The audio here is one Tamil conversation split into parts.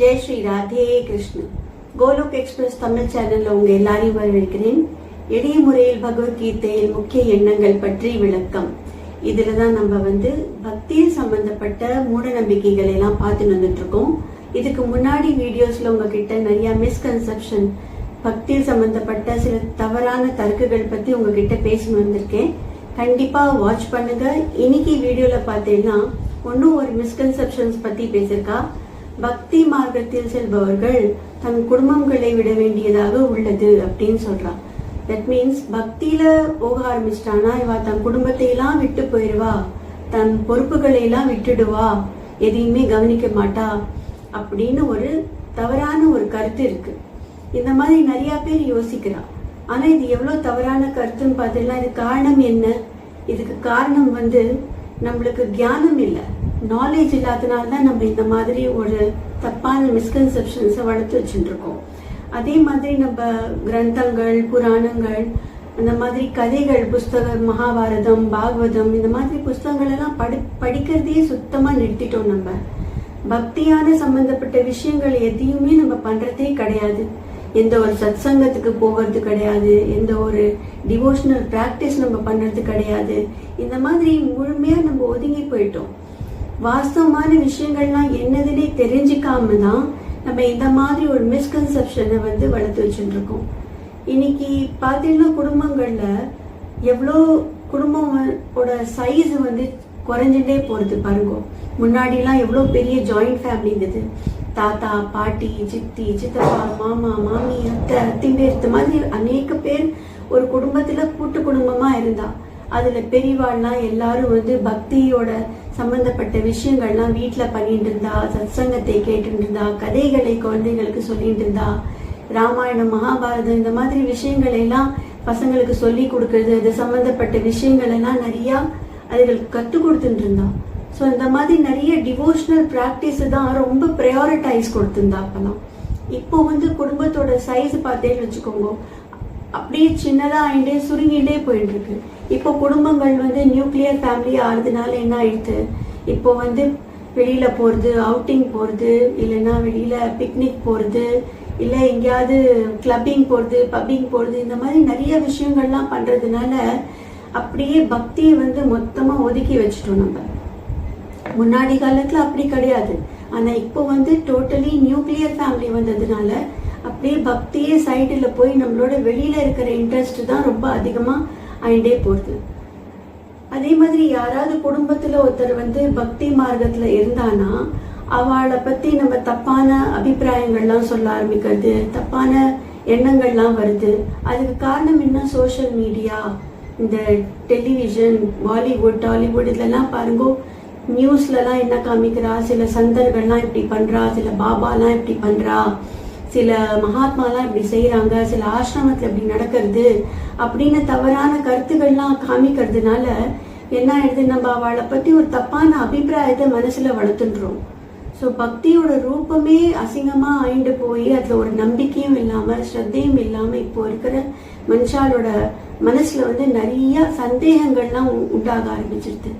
ஜெய் ஸ்ரீ ராதே கிருஷ்ணன் கோலோக் எக்ஸ்பிரஸ் தமிழ் சேனல்ல உங்க எல்லாரையும் வரவேற்கிறேன். எளிய முறையில் பகவத்கீதையில் முக்கிய எண்ணங்கள் பற்றி விளக்கம். இதுல தான் நம்ம வந்து பக்தியில் சம்பந்தப்பட்ட மூட நம்பிக்கைகள் எல்லாம் பார்த்து வந்துட்டு இருக்கோம். இதுக்கு முன்னாடி வீடியோஸ்ல உங்ககிட்ட நிறைய மிஸ்கன்செப்ஷன் பக்தியில் சம்பந்தப்பட்ட சில தவறான தர்க்குகள் பத்தி உங்ககிட்ட பேசி வந்திருக்கேன். கண்டிப்பா வாட்ச் பண்ணுங்க. இன்னைக்கு வீடியோல பார்த்தீங்கன்னா ஒன்னும் ஒரு மிஸ்கன்செப்ஷன்ஸ் பத்தி பேசியிருக்கா? பக்தி மார்க்கத்தில் செல்பவர்கள் தன் குடும்பங்களை விட வேண்டியதாக உள்ளது அப்படின்னு சொல்றான். தட் மீன்ஸ் பக்தியில போக ஆரம்பிச்சிட்டானா இவா தன் குடும்பத்தை எல்லாம் விட்டு போயிடுவா தன் பொறுப்புகளை எல்லாம் விட்டுடுவா. எதையுமே கவனிக்க மாட்டா அப்படின்னு ஒரு தவறான ஒரு கருத்து இருக்கு. இந்த மாதிரி நிறைய பேர் யோசிக்கிறா ஆனா இது எவ்வளவு தவறான கருத்துன்னு பார்த்தீங்கன்னா இது காரணம் என்ன? இதுக்கு காரணம் வந்து நம்மளுக்கு தியானம் இல்லை. நாலேஜ் இல்லாதனால தான் நம்ம இந்த மாதிரி ஒரு தப்பான மிஸ்கன்செப்ஷன்ஸை வளர்த்து வச்சுட்டு இருக்கோம் அதே மாதிரி நம்ம கிரந்தங்கள் புராணங்கள் அந்த மாதிரி கதைகள் புஸ்தகம் மகாபாரதம் பாகவதம் இந்த மாதிரி புஸ்தகங்கள் எல்லாம் படி படிக்கிறதையே சுத்தமாக நிறுத்திட்டோம் நம்ம. பக்தியான சம்பந்தப்பட்ட விஷயங்கள் எதையுமே நம்ம பண்ணுறதே கிடையாது. எந்த ஒரு சத் சங்கத்துக்கு போகிறது கிடையாது. எந்த ஒரு டிவோஷனல் ப்ராக்டிஸ் நம்ம பண்ணுறது கிடையாது. இந்த மாதிரி முழுமையாக நம்ம ஒதுங்கி போயிட்டோம். வாஸ்தவமான விஷயங்கள்லாம் என்னதுன்னே தெரிஞ்சுக்காம தான் நம்ம இந்த மாதிரி ஒரு மிஸ்கன்செப்ஷனை வந்து வளர்த்து வச்சுட்டு இன்னைக்கு பார்த்தீங்கன்னா குடும்பங்களில் எவ்வளோ குடும்பமோட சைஸ் வந்து குறைஞ்சிட்டே போகிறது பாருங்க. முன்னாடிலாம் எவ்வளோ பெரிய ஜாயிண்ட் ஃபேமிலி இருந்தது. தாத்தா பாட்டி சித்தி சித்தப்பா மாமா மாமி அத்தை அத்தின் பேர் இந்த மாதிரி அநேக பேர் ஒரு குடும்பத்தில் கூட்டு குடும்பமாக இருந்தாள் அதுல பெரியவாள்லாம் எல்லாரும் வந்து பக்தியோட சம்பந்தப்பட்ட விஷயங்கள்லாம் வீட்டுல பண்ணிட்டு இருந்தா சத்சங்கத்தை கேட்டுட்டு இருந்தா கதைகளை குழந்தைகளுக்கு சொல்லிட்டு இருந்தா ராமாயணம் மகாபாரதம் இந்த மாதிரி விஷயங்கள் எல்லாம் பசங்களுக்கு சொல்லி கொடுக்கறது அது சம்பந்தப்பட்ட விஷயங்கள் எல்லாம் நிறைய அதுகளுக்கு கற்றுக் கொடுத்துட்டு இருந்தா ஸோ இந்த மாதிரி நிறைய டிவோஷனல் ப்ராக்டிஸ் தான் ரொம்ப ப்ரையாரிட்டைஸ் கொடுத்துருந்தா அப்பெல்லாம். இப்போ வந்து குடும்பத்தோட சைஸ் பார்த்தேன்னு வச்சுக்கோங்க. அப்படியே சின்னதாக ஆயிட்டே சுருங்கிட்டே போயிட்டு இருக்கு இப்போ குடும்பங்கள் வந்து நியூக்ளியர் ஃபேமிலி ஆறுதுனால என்ன ஆயிடுது? இப்போ வந்து வெளியில போறது அவுட்டிங் போறது இல்லைன்னா வெளியில பிக்னிக் போறது இல்லை எங்கேயாவது கிளப்பிங் போறது பப்பிங் போறது இந்த மாதிரி நிறைய விஷயங்கள்லாம் பண்றதுனால அப்படியே பக்தியை வந்து மொத்தமா ஒதுக்கி வச்சுட்டோம் நம்ம. முன்னாடி காலத்துல அப்படி கிடையாது. ஆனா இப்போ வந்து டோட்டலி நியூக்ளியர் ஃபேமிலி வந்ததுனால அப்படியே பக்தியே சைடுல போய் நம்மளோட வெளியில இருக்கிற இன்ட்ரெஸ்ட் தான் ரொம்ப அதிகமா ஆயிண்டே போகுது. அதே மாதிரி யாராவது குடும்பத்தில் ஒருத்தர் வந்து பக்தி மார்க்கத்தில் இருந்தானா அவளை பற்றி நம்ம தப்பான அபிப்பிராயங்கள்லாம் சொல்ல ஆரம்பிக்கிறது தப்பான எண்ணங்கள்லாம் வருது. அதுக்கு காரணம் என்ன? சோஷியல் மீடியா இந்த டெலிவிஷன் பாலிவுட் டாலிவுட் இதெல்லாம் பாருங்க நியூஸ்லலாம் என்ன காமிக்கிறா? சில சந்தர்கள்லாம் இப்படி பண்றா சில பாபாலாம் இப்படி பண்றா. சில மகாத்மாலாம் இப்படி செய்யறாங்க சில ஆசிரமத்துல இப்படி நடக்கிறது அப்படின்னு தவறான கருத்துக்கள்லாம் காமிக்கிறதுனால என்ன ஆயிடுது? நம்ம அவளை பத்தி ஒரு தப்பான அபிப்பிராயத்தை மனசுல வளர்த்துன்றோம். ஸோ பக்தியோட ரூபமே அசிங்கமா ஆயிண்டு போய் அதுல ஒரு நம்பிக்கையும் இல்லாம ஸ்ரத்தையும் இல்லாம இப்போ இருக்கிற மனுஷாலோட மனசுல வந்து நிறைய சந்தேகங்கள்லாம் உ- உண்டாக ஆரம்பிச்சிருது.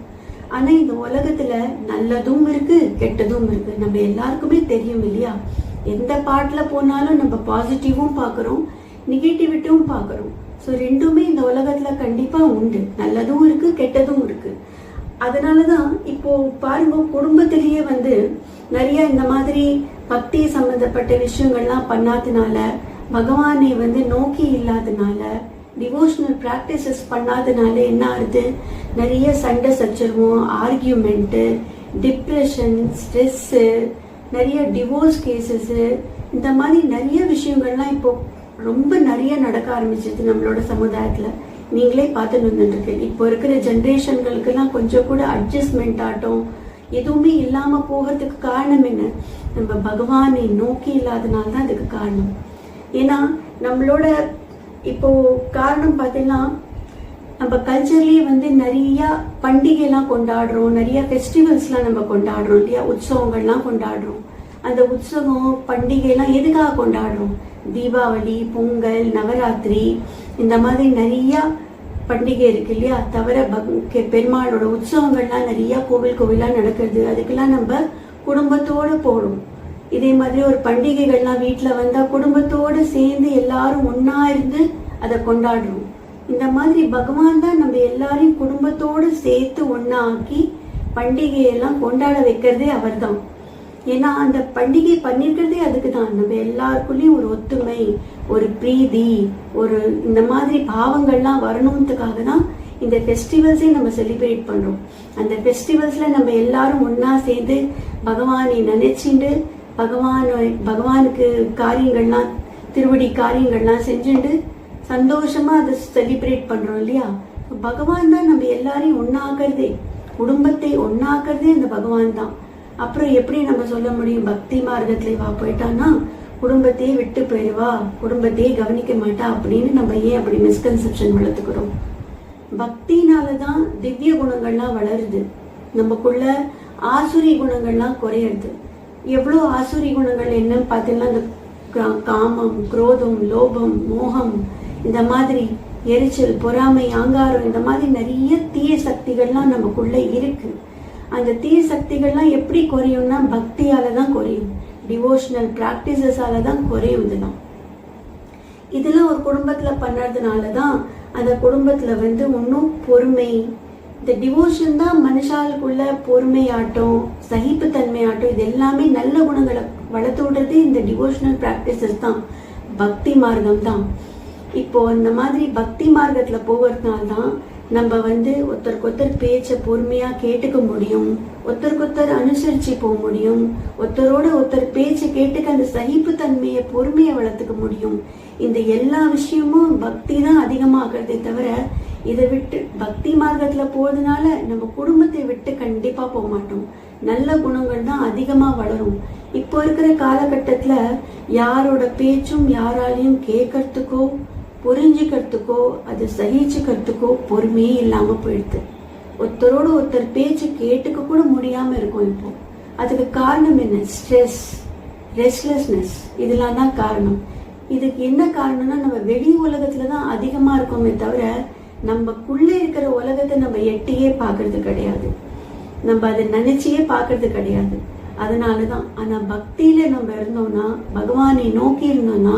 ஆனா இந்த உலகத்துல நல்லதும் இருக்கு கெட்டதும் இருக்கு. நம்ம எல்லாருக்குமே தெரியும் இல்லையா? எந்த பாட்டில் போனாலும் நம்ம பாசிட்டிவும் பார்க்குறோம் நெகட்டிவிட்டும் பார்க்குறோம். ஸோ ரெண்டுமே இந்த உலகத்தில் கண்டிப்பாக உண்டு. நல்லதும் இருக்குது கெட்டதும் இருக்குது அதனால தான் இப்போது பாருங்க குடும்பத்திலேயே வந்து நிறைய இந்த மாதிரி பக்தி சம்மந்தப்பட்ட விஷயங்கள்லாம் பண்ணாதனால பகவானை வந்து நோக்கி இல்லாதனால டிவோஷனல் ப்ராக்டிசஸ் பண்ணாதனால என்ன ஆகுது? நிறைய சண்டை சச்சரவும் ஆர்கியூமெண்ட்டு டிப்ரெஷன் ஸ்ட்ரெஸ்ஸு நிறைய டிவோர்ஸ் கேசஸ்ஸு இந்த மாதிரி நிறைய விஷயங்கள்லாம் இப்போ ரொம்ப நிறைய நடக்க ஆரம்பிச்சிது நம்மளோட சமுதாயத்தில். நீங்களே பார்த்துட்டு வந்துருக்கு இப்போ இருக்கிற ஜென்ரேஷன்களுக்கெல்லாம் கொஞ்சம் கூட அட்ஜஸ்ட்மெண்ட் ஆகட்டும். எதுவுமே இல்லாமல் போகிறதுக்கு காரணம் என்ன? நம்ம பகவானை நோக்கி இல்லாதனால தான் அதுக்கு காரணம். ஏன்னா நம்மளோட இப்போ காரணம் பார்த்தீங்கன்னா நம்ம கல்ச்சர்லயே வந்து நிறைய பண்டிகைலாம் கொண்டாடுறோம். நிறைய ஃபெஸ்டிவல்ஸ்லாம் நம்ம கொண்டாடுறோம் இல்லையா? உற்சவங்கள்லாம் கொண்டாடுறோம். அந்த உற்சவம் பண்டிகைலாம் எதுக்காக கொண்டாடுறோம்? தீபாவளி பொங்கல் நவராத்திரி இந்த மாதிரி நிறைய பண்டிகை இருக்கு இல்லையா? தவிர பெருமாளோட உற்சவங்கள்லாம் நிறைய கோவில் கோவிலா நடக்கிறது. அதுக்கெல்லாம் நம்ம குடும்பத்தோடு போகிறோம் இதே மாதிரி ஒரு பண்டிகைகள்லாம் வீட்டில் வந்தால் குடும்பத்தோடு சேர்ந்து எல்லாரும் ஒன்றா இருந்து அதை கொண்டாடுறோம். இந்த மாதிரி பகவான் தான் நம்ம எல்லாரையும் குடும்பத்தோடு சேர்த்து ஒண்ணா ஆக்கி பண்டிகையெல்லாம் கொண்டாட வைக்கிறதே அவர்தான். ஏன்னா அந்த பண்டிகை பண்ணிருக்கிறதே அதுக்கு தான் நம்ம எல்லாருக்குள்ளேயும் ஒரு ஒத்துமை ஒரு பிரீதி ஒரு இந்த மாதிரி பாவங்கள்லாம் வரணுன்றதுக்காக தான் இந்த ஃபெஸ்டிவல்ஸே நம்ம செலிப்ரேட் பண்றோம். அந்த ஃபெஸ்டிவல்ஸ்ல நம்ம எல்லாரும் ஒண்ணா சேர்ந்து பகவானை நினைச்சிட்டு பகவான் பகவானுக்கு காரியங்கள்லாம் திருவடி காரியங்கள்லாம் செஞ்சுட்டு சந்தோஷமா அதை செலிப்ரேட் பண்றோம் இல்லையா? பகவான் தான் நம்ம எல்லாரையும் ஒன்றாக்குறதே குடும்பத்தை ஒன்றாக்குறதே அந்த பகவான் தான். அப்புறம் எப்படி நம்ம சொல்ல முடியும்? பக்தி மார்க்கத்துல வா போயிட்டான்னா குடும்பத்தையே விட்டு போயிடுவா குடும்பத்தையே கவனிக்க மாட்டா அப்படின்னு நம்ம ஏன் அப்படி மிஸ்கன்செப்ஷன் வளர்த்துக்கிறோம்? பக்தினால தான் திவ்ய குணங்கள்லாம் வளருது. நமக்குள்ள ஆசுரி குணங்கள்லாம் குறையிறது. எவ்வளோ ஆசுரி குணங்கள் என்னன்னு பார்த்தீங்கன்னா இந்த கா- காமம் குரோதம் லோபம் மோகம் இந்த மாதிரி எரிச்சல் பொறாமை ஆங்காரம் இந்த மாதிரி நிறைய தீய சக்திகள்லாம் நமக்குள்ளே இருக்கு. அந்த தீய சக்திகள்லாம் எப்படி குறையும்னா பக்தியால தான் குறையும். டிவோஷனல் ப்ராக்டிசஸால் தான் குறையும் இதெல்லாம் இதெல்லாம் ஒரு குடும்பத்தில் பண்ணுறதுனால தான் அந்த குடும்பத்தில் வந்து இன்னும் பொறுமை. இந்த டிவோஷன் தான் மனுஷாளுக்குள்ள பொறுமையாட்டம் சகிப்புத்தன்மையாட்டம் இது எல்லாமே நல்ல குணங்களை வளர்த்து விடுறது இந்த டிவோஷனல் ப்ராக்டிசஸ் தான். பக்தி மார்க்கம் தான் இப்போ இந்த மாதிரி பக்தி மார்க்கத்துல போகிறதுனால தான் நம்ம வந்து ஒருத்தருக்கு ஒருத்தர் பேச்ச பொறுமையா கேட்டுக்க முடியும் ஒருத்தருக்கு ஒருத்தர் அனுசரிச்சு போக முடியும் ஒருத்தரோட ஒருத்தர் பேச்ச கேட்டுக்க அந்த சகிப்புத்தன்மையை பொறுமையை வளர்த்துக்க முடியும். இந்த எல்லா விஷயமும் பக்தி தான் அதிகமாகிறதே தவிர இதை விட்டு பக்தி மார்க்கத்துல போறதுனால நம்ம குடும்பத்தை விட்டு கண்டிப்பா போக மாட்டோம். நல்ல குணங்கள் தான் அதிகமா வளரும். இப்போ இருக்கிற காலகட்டத்துல யாரோட பேச்சும் யாராலையும் கேட்கறதுக்கோ புரிஞ்சுக்கிறதுக்கோ அது சகிச்சுக்கிறதுக்கோ பொறுமையே இல்லாமல் போயிடுது. ஒருத்தரோட ஒருத்தர் பேச்சு கேட்டுக்க கூட முடியாமல் இருக்கும் இப்போ. அதுக்கு காரணம் என்ன? ஸ்ட்ரெஸ் ரெஸ்ட்லெஸ்னஸ் இதெல்லாம் தான் காரணம். இதுக்கு என்ன காரணம்னா நம்ம வெளி உலகத்துல தான் அதிகமாக இருக்கோமே தவிர நம்மக்குள்ளே இருக்கிற உலகத்தை நம்ம எட்டியே பார்க்கறது கிடையாது. நம்ம அதை நினைச்சியே பார்க்கறது கிடையாது. அதனால தான் ஆனால் பக்தியில நம்ம இருந்தோம்னா பகவானை நோக்கி இருந்தோம்னா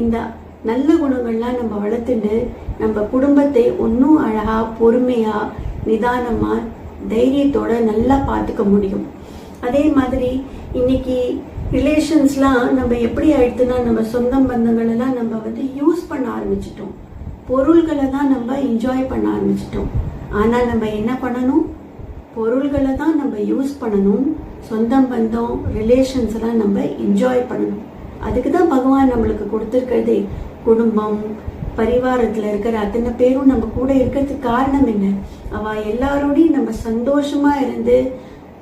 இந்த நல்ல குணங்கள்லாம் நம்ம வளர்த்துட்டு நம்ம குடும்பத்தை ஒன்றும் அழகா பொறுமையா நிதானமா தைரியத்தோட நல்லா பார்த்துக்க முடியும். அதே மாதிரி இன்னைக்கு ரிலேஷன்ஸ்லாம் நம்ம எப்படி ஆயிடுதுன்னா நம்ம சொந்தம் பந்தங்களெல்லாம் நம்ம வந்து யூஸ் பண்ண ஆரம்பிச்சிட்டோம். பொருள்களை தான் நம்ம என்ஜாய் பண்ண ஆரம்பிச்சிட்டோம். ஆனா நம்ம என்ன பண்ணணும்? பொருள்களை தான் நம்ம யூஸ் பண்ணணும். சொந்தம் பந்தம் ரிலேஷன்ஸ் எல்லாம் நம்ம என்ஜாய் பண்ணணும். அதுக்கு தான் பகவான் நம்மளுக்கு கொடுத்துருக்கிறதே குடும்பம் பரிவாரத்தில் இருக்கிற அத்தனை பேரும் நம்ம கூட இருக்கிறதுக்கு காரணம் என்ன? அவ எல்லாரோடையும் நம்ம சந்தோஷமா இருந்து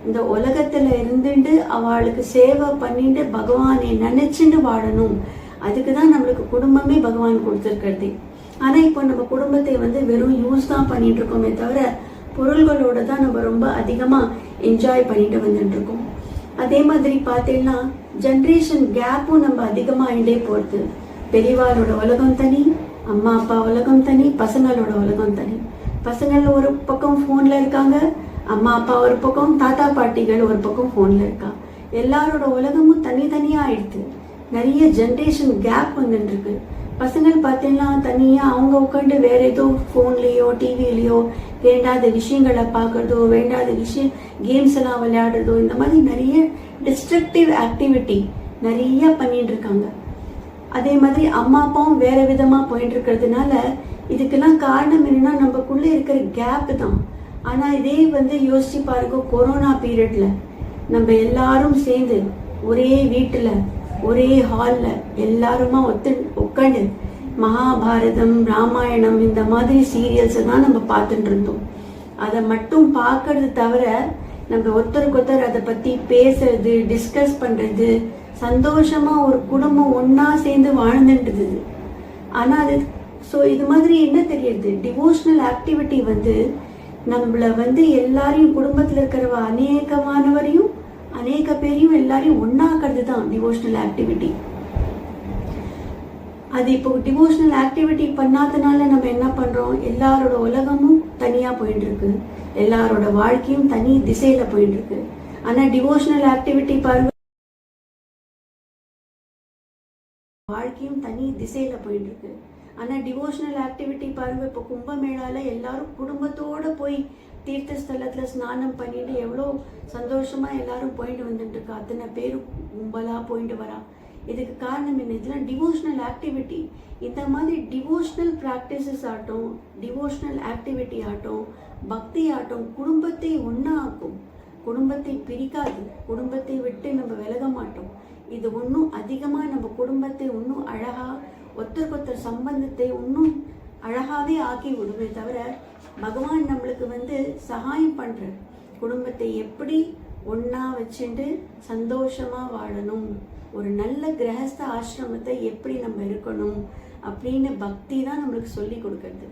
இந்த உலகத்துல இருந்துட்டு அவளுக்கு சேவை பண்ணிட்டு பகவானை நினைச்சுட்டு வாழணும். அதுக்கு தான் நம்மளுக்கு குடும்பமே பகவான் கொடுத்துருக்கிறது. ஆனா இப்போ நம்ம குடும்பத்தை வந்து வெறும் யூஸ் தான் பண்ணிட்டு இருக்கோமே தவிர பொருள்களோட தான் நம்ம ரொம்ப அதிகமா என்ஜாய் பண்ணிட்டு வந்துட்டு இருக்கோம். அதே மாதிரி பார்த்தீங்கன்னா ஜென்ரேஷன் கேப்பும் நம்ம அதிகமாகிட்டே போகிறது பெரியவாரோட உலகம் தனி அம்மா அப்பா உலகம் தனி பசங்களோட உலகம் தனி. பசங்கள் ஒரு பக்கம் ஃபோனில் இருக்காங்க அம்மா அப்பா ஒரு பக்கம் தாத்தா பாட்டிகள் ஒரு பக்கம் ஃபோனில் இருக்கா. எல்லாரோட உலகமும் தனித்தனியாக ஆயிடுது. நிறைய ஜென்ரேஷன் கேப் வந்துட்டுருக்கு. பசங்கள் பார்த்தீங்கன்னா தனியாக அவங்க உட்காந்து வேற ஏதோ ஃபோன்லேயோ டிவிலேயோ வேண்டாத விஷயங்களை பார்க்குறதோ வேண்டாத விஷயம் கேம்ஸ் எல்லாம் விளையாடுறதோ இந்த மாதிரி நிறைய டிஸ்ட்ரக்டிவ் ஆக்டிவிட்டி நிறைய பண்ணிட்டு இருக்காங்க அதே மாதிரி அம்மா அப்பாவும் வேற விதமா போயிட்டு இருக்கிறதுனால இதுக்கெல்லாம் காரணம் என்னன்னா நமக்குள்ள இருக்கிற கேப் தான். ஆனா இதே வந்து யோசிச்சு பாருங்க கொரோனா பீரியட்ல நம்ம எல்லாரும் சேர்ந்து ஒரே வீட்டுல ஒரே ஹால்ல எல்லாருமா ஒத்து உட்காந்து மகாபாரதம் ராமாயணம் இந்த மாதிரி சீரியல்ஸை தான் நம்ம பார்த்துட்டு இருந்தோம். அதை மட்டும் பார்க்கறது தவிர நம்ம ஒருத்தருக்கு ஒருத்தர் அதை பத்தி பேசுறது டிஸ்கஸ் பண்றது சந்தோஷமா ஒரு குடும்பம் ஒன்றா சேர்ந்து வாழ்ந்துட்டு ஆனா அது ஸோ இது மாதிரி என்ன தெரியுது? டிவோஷனல் ஆக்டிவிட்டி வந்து நம்மள வந்து எல்லாரையும் குடும்பத்தில் இருக்கிறவ அநேகமானவரையும் அநேக பேரையும் எல்லாரையும் ஒன்றாக்கிறது தான் டிவோஷனல் ஆக்டிவிட்டி அது இப்போ டிவோஷனல் ஆக்டிவிட்டி பண்ணாதனால நம்ம என்ன பண்றோம்? எல்லாரோட உலகமும் தனியா போயிட்டு இருக்கு எல்லாரோட வாழ்க்கையும் தனி திசையில போயிட்டு இருக்கு ஆனா டிவோஷனல் ஆக்டிவிட்டி பாருங்க வாழ்க்கையும் தனி திசையில் போயிட்டு இருக்கு ஆனா டிவோஷனல் ஆக்டிவிட்டி பாருங்க இப்போ கும்பமேளால எல்லாரும் குடும்பத்தோடு போய் தீர்த்த ஸ்தலத்தில் ஸ்நானம் பண்ணிட்டு எவ்வளோ சந்தோஷமாக எல்லாரும் போயிட்டு வந்துட்டு இருக்கா அத்தனை பேர் கும்பலாக போயிட்டு வரா. இதுக்கு காரணம் என்ன? இதெல்லாம் டிவோஷனல் ஆக்டிவிட்டி இந்த மாதிரி டிவோஷனல் ப்ராக்டிசஸ் ஆகட்டும் டிவோஷனல் ஆக்டிவிட்டி ஆகட்டும் பக்தி ஆகட்டும் குடும்பத்தை ஒன்றா ஆக்கும் குடும்பத்தை பிரிக்காது. குடும்பத்தை விட்டு நம்ம விலக மாட்டோம். இது ஒன்றும் அதிகமாக நம்ம குடும்பத்தை இன்னும் அழகாக ஒத்தருக்கொத்தர் சம்பந்தத்தை இன்னும் அழகாகவே ஆக்கி விடுமே தவிர பகவான் நம்மளுக்கு வந்து சகாயம் பண்ணுற குடும்பத்தை எப்படி ஒன்றா வச்சுட்டு சந்தோஷமாக வாழணும் ஒரு நல்ல கிரகஸ்த ஆசிரமத்தை எப்படி நம்ம இருக்கணும் அப்படின்னு பக்தி தான் நம்மளுக்கு சொல்லி கொடுக்கறது.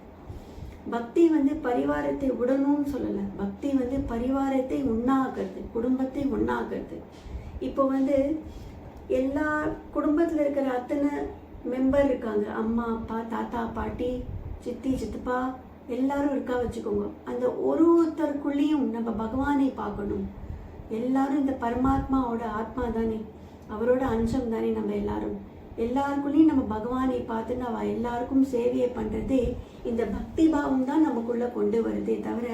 பக்தி வந்து பரிவாரத்தை விடணும்னு சொல்லலை. பக்தி வந்து பரிவாரத்தை உண்ணாக்குறது குடும்பத்தை உண்ணாக்குறது. இப்போ வந்து எல்லா குடும்பத்தில் இருக்கிற அத்தனை மெம்பர் இருக்காங்க. அம்மா அப்பா தாத்தா பாட்டி சித்தி சித்தப்பா எல்லாரும் இருக்கா வச்சுக்கோங்க. அந்த ஒரு ஒருத்தருக்குள்ளேயும் நம்ம பகவானை பார்க்கணும். எல்லாரும் இந்த பரமாத்மாவோட ஆத்மா தானே அவரோட அம்சம் தானே நம்ம எல்லாரும். எல்லாருக்குள்ளேயும் நம்ம பகவானை பார்த்து நம்ம எல்லாருக்கும் சேவையை பண்ணுறதே இந்த பக்தி பாவம் தான் நமக்குள்ளே கொண்டு வருதே தவிர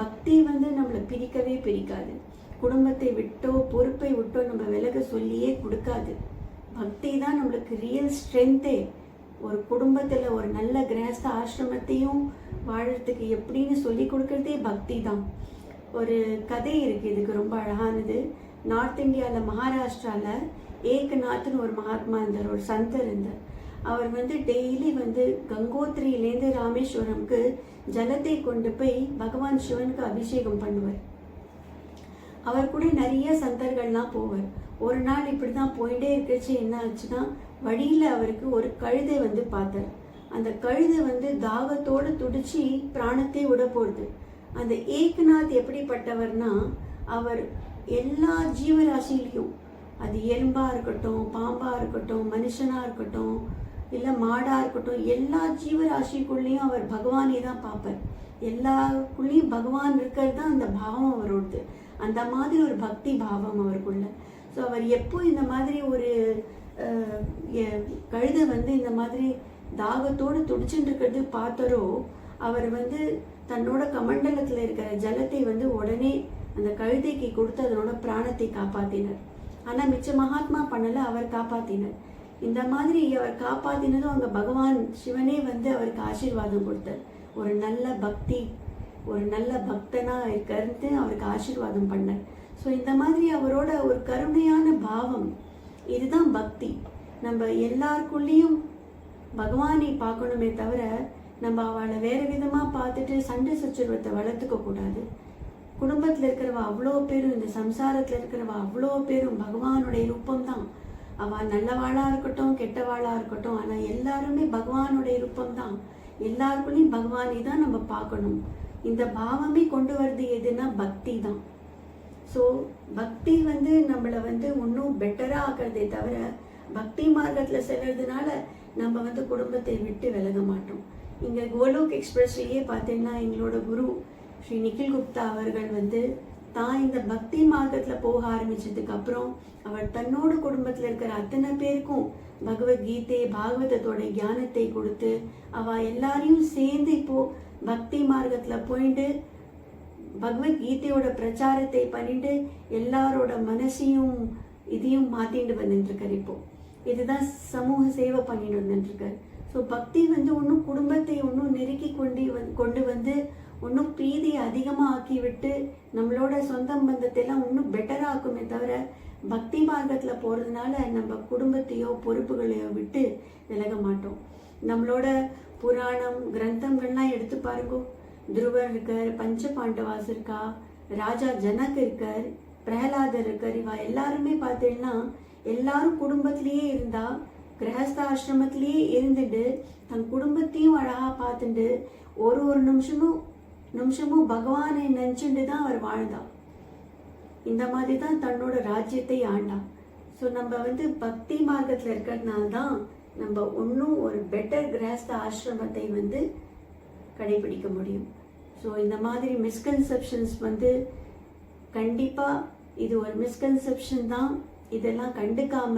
பக்தி வந்து நம்மளை பிரிக்கவே பிரிக்காது. குடும்பத்தை விட்டோ பொறுப்பை விட்டோ நம்ம விலக சொல்லியே கொடுக்காது. பக்தி தான் நம்மளுக்கு ரியல் ஸ்ட்ரென்த்தே ஒரு குடும்பத்தில் ஒரு நல்ல கிரகஸ்த ஆசிரமத்தையும் வாழறதுக்கு எப்படின்னு சொல்லி கொடுக்கறதே பக்தி தான் ஒரு கதை இருக்குது இதுக்கு ரொம்ப அழகானது. நார்த் இந்தியாவில் மகாராஷ்டிராவில் ஏகநாத்னு ஒரு மகாத்மா இருந்தார் ஒரு சந்தர் இருந்தார். அவர் வந்து டெய்லி வந்து கங்கோத்திரியிலேருந்து ராமேஸ்வரம்க்கு ஜலத்தை கொண்டு போய் பகவான் சிவனுக்கு அபிஷேகம் பண்ணுவார். அவர் கூட நிறைய சந்தர்கள்லாம் போவார். ஒரு நாள் இப்படிதான் போயிட்டே இருக்கச்சு என்ன ஆச்சுன்னா வழியில் அவருக்கு ஒரு கழுதை வந்து பார்த்தார். அந்த கழுதை வந்து தாகத்தோடு துடிச்சு பிராணத்தை விட போகிறது அந்த ஏக்நாத் எப்படிப்பட்டவர்னா அவர் எல்லா ஜீவராசிலையும் அது எறும்பாக இருக்கட்டும் பாம்பாக இருக்கட்டும் மனுஷனாக இருக்கட்டும் இல்லை மாடாக இருக்கட்டும் எல்லா ஜீவராசிக்குள்ளேயும் அவர் பகவானே தான் பார்ப்பார் எல்லாருக்குள்ளேயும் பகவான் இருக்கிறது தான் அந்த பாவம் அவரோடது. அந்த மாதிரி ஒரு பக்தி பாவம் அவருக்குள்ள. ஸோ அவர் எப்போ இந்த மாதிரி ஒரு எ- கழுதை வந்து இந்த மாதிரி தாகத்தோடு துடிச்சுட்டு இருக்கிறது பார்த்தாரோ அவர் வந்து தன்னோட கமண்டலத்தில் இருக்கிற ஜலத்தை வந்து உடனே அந்த கழுதைக்கு கொடுத்து அதனோட பிராணத்தை காப்பாற்றினார் ஆனால் மிச்ச மகாத்மா பண்ணலை அவர் காப்பாற்றினார் இந்த மாதிரி அவர் காப்பாத்தினதும் அங்கே பகவான் சிவனே வந்து அவருக்கு ஆசீர்வாதம் கொடுத்தார். ஒரு நல்ல பக்தி ஒரு நல்ல பக்தனா கருத்து அவருக்கு ஆசீர்வாதம் பண்ணார் ஸோ இந்த மாதிரி அவரோட ஒரு கருணையான பாவம் இதுதான் பக்தி. நம்ம எல்லாருக்குள்ளேயும் பகவானை பார்க்கணுமே தவிர நம்ம அவளை வேறு விதமா பார்த்துட்டு சண்டை சச்சுருவத்தை வளர்த்துக்க கூடாது. குடும்பத்தில் இருக்கிறவ அவ்வளோ பேரும் இந்த சம்சாரத்தில் இருக்கிறவ அவ்வளோ பேரும் பகவானுடைய ரூபம் தான் நல்லவாளாக இருக்கட்டும் கெட்டவாளாக இருக்கட்டும் ஆனால் எல்லாருமே பகவானுடைய ரூபம்தான். எல்லாருக்குள்ளேயும் பகவானை தான் நம்ம பார்க்கணும். இந்த பாவமே கொண்டு வர்றது எதுனா பக்தி தான். ஸோ பக்தி வந்து நம்மளை வந்து இன்னும் பெட்டராக ஆக்கிறதே தவிர பக்தி மார்க்கத்தில் செல்றதுனால நம்ம வந்து குடும்பத்தை விட்டு விலக மாட்டோம். இங்கே கோலோக் எக்ஸ்பிரஸ்லேயே பார்த்தீங்கன்னா எங்களோட குரு ஸ்ரீ நிখিல் குப்தா அவர்கள் வந்து தான் இந்த பக்தி மார்க்கத்தில் போக ஆரம்பிச்சதுக்கு அப்புறம் அவர் தன்னோட குடும்பத்தில் இருக்கிற அத்தனை பேருக்கும் பகவத்கீதை பாகவதத்தோட ஞானத்தை கொடுத்து அவ எல்லாரையும் சேர்ந்து இப்போது பக்தி மார்க்கத்தில் போயிட்டு பகவத்கீதையோட பிரச்சாரத்தை பண்ணிட்டு எல்லாரோட மனசையும் இதையும் மாற்றிட்டு வந்துட்டுருக்கார் இப்போது இதுதான் சமூக சேவை பண்ணிட்டு வந்துட்டுருக்கார். ஸோ பக்தி வந்து இன்னும் குடும்பத்தை இன்னும் நெருக்கி கொண்டு வந் கொண்டு வந்து இன்னும் பிரீதியை அதிகமாக ஆக்கி விட்டு நம்மளோட சொந்த பந்தத்தை எல்லாம் இன்னும் பெட்டராக ஆக்குமே தவிர பக்தி மார்க்கத்தில் போகிறதுனால நம்ம குடும்பத்தையோ பொறுப்புகளையோ விட்டு விலக மாட்டோம். நம்மளோட புராணம் கிரந்தங்கள்லாம் எடுத்து பாருங்க. துருவர் இருக்கார் பஞ்ச பாண்டவாஸ் இருக்கா ராஜா ஜனக் இருக்கார் பிரகலாதர் இருக்கார் இவா எல்லாருமே பார்த்தீங்கன்னா எல்லாரும் குடும்பத்திலேயே இருந்தா கிரகஸ்த ஆசிரமத்திலேயே இருந்துட்டு தன் குடும்பத்தையும் அழகா பார்த்துட்டு ஒரு ஒரு நிமிஷமும் நிமிஷமும் பகவானை நினச்சிட்டு தான் அவர் வாழ்ந்தார் இந்த மாதிரி தான் தன்னோட ராஜ்யத்தை ஆண்டான் ஸோ நம்ம வந்து பக்தி மார்க்கத்தில் இருக்கிறதுனால தான் நம்ம இன்னும் ஒரு பெட்டர் கிரகஸ்த ஆசிரமத்தை வந்து கடைபிடிக்க முடியும். ஸோ இந்த மாதிரி மிஸ்கன்செப்ஷன்ஸ் வந்து கண்டிப்பாக இது ஒரு மிஸ்கன்செப்ஷன் தான். இதெல்லாம் கண்டுக்காம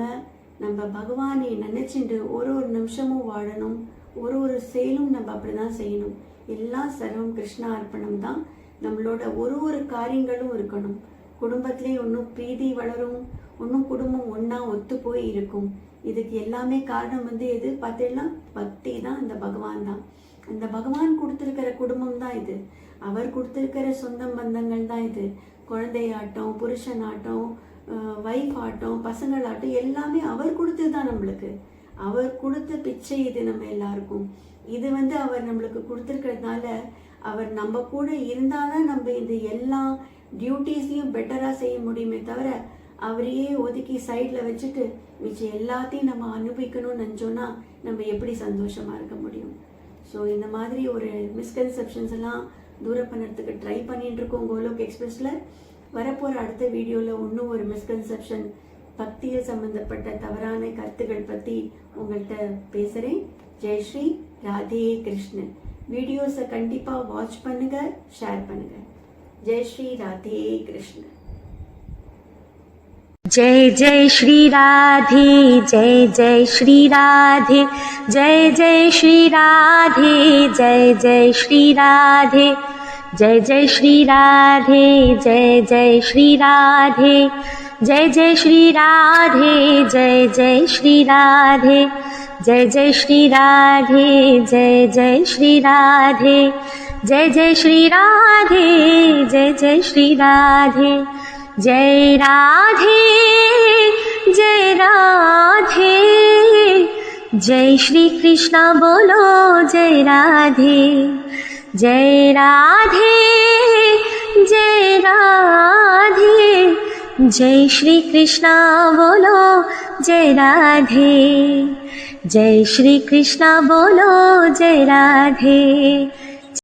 நம்ம பகவானை நினைச்சிட்டு ஒரு ஒரு நிமிஷமும் வாழணும். ஒரு ஒரு செயலும் நம்ம அப்படி தான் செய்யணும். எல்லா சர்வம் கிருஷ்ணா அர்ப்பணம் தான். நம்மளோட ஒரு ஒரு காரியங்களும் இருக்கணும். குடும்பத்திலே ஒன்றும் பிரீதி வளரும். ஒன்றும் குடும்பம் ஒன்றா ஒத்து போய் இருக்கும். இதுக்கு எல்லாமே காரணம் வந்து எது? பார்த்தீங்கன்னா பக்தி தான் இந்த பகவான் தான். அந்த பகவான் கொடுத்துருக்கிற குடும்பம் தான் இது. அவர் கொடுத்துருக்கிற சொந்தம் பந்தங்கள் தான் இது. குழந்தையாட்டம் புருஷனாட்டம் வைஃப் ஆட்டம் பசங்கள் ஆட்டம் எல்லாமே அவர் கொடுத்தது தான் நம்மளுக்கு. அவர் கொடுத்த பிச்சை இது நம்ம எல்லாருக்கும். இது வந்து அவர் நம்மளுக்கு கொடுத்துருக்கிறதுனால அவர் நம்ம கூட இருந்தாதான் நம்ம இந்த எல்லா டியூட்டிஸையும் பெட்டராக செய்ய முடியுமே தவிர அவரையே ஒதுக்கி சைடில் வச்சுட்டு மிச்சம் எல்லாத்தையும் நம்ம அனுபவிக்கணும்னு நினச்சோன்னா நம்ம எப்படி சந்தோஷமாக இருக்க முடியும்? ஸோ இந்த மாதிரி ஒரு மிஸ்கன்செப்ஷன்ஸ் எல்லாம் தூரம் பண்ணுறதுக்கு ட்ரை பண்ணிட்டு இருக்கோம் கோலோக் எக்ஸ்பிரஸில். வரப்போகிற அடுத்த வீடியோவில் இன்னும் ஒரு மிஸ்கன்செப்ஷன் பக்தியில் சம்பந்தப்பட்ட தவறான கருத்துக்கள் பற்றி உங்கள்கிட்ட பேசுகிறேன் ஜெயஸ்ரீ ராதே கிருஷ்ணன் வீடியோஸை கண்டிப்பாக வாட்ச் பண்ணுங்கள் ஷேர் பண்ணுங்கள் ஜெயஸ்ரீ ராதே கிருஷ்ணன் जय जय श्री राधे जय जय श्री राधे जय जय श्री राधे जय जय श्री राधे जय जय श्री राधे जय जय श्री राधे जय जय श्री राधे जय जय श्री राधे जय जय श्री राधे जय जय श्री राधे जय जय श्री राधे जय जय श्री राधे जय राधे जय राधे। जय श्री कृष्ण बोलो जय राधे। जय राधे जय राधे। जय श्री कृष्ण बोलो जय राधे। जय श्री कृष्ण बोलो जय राधे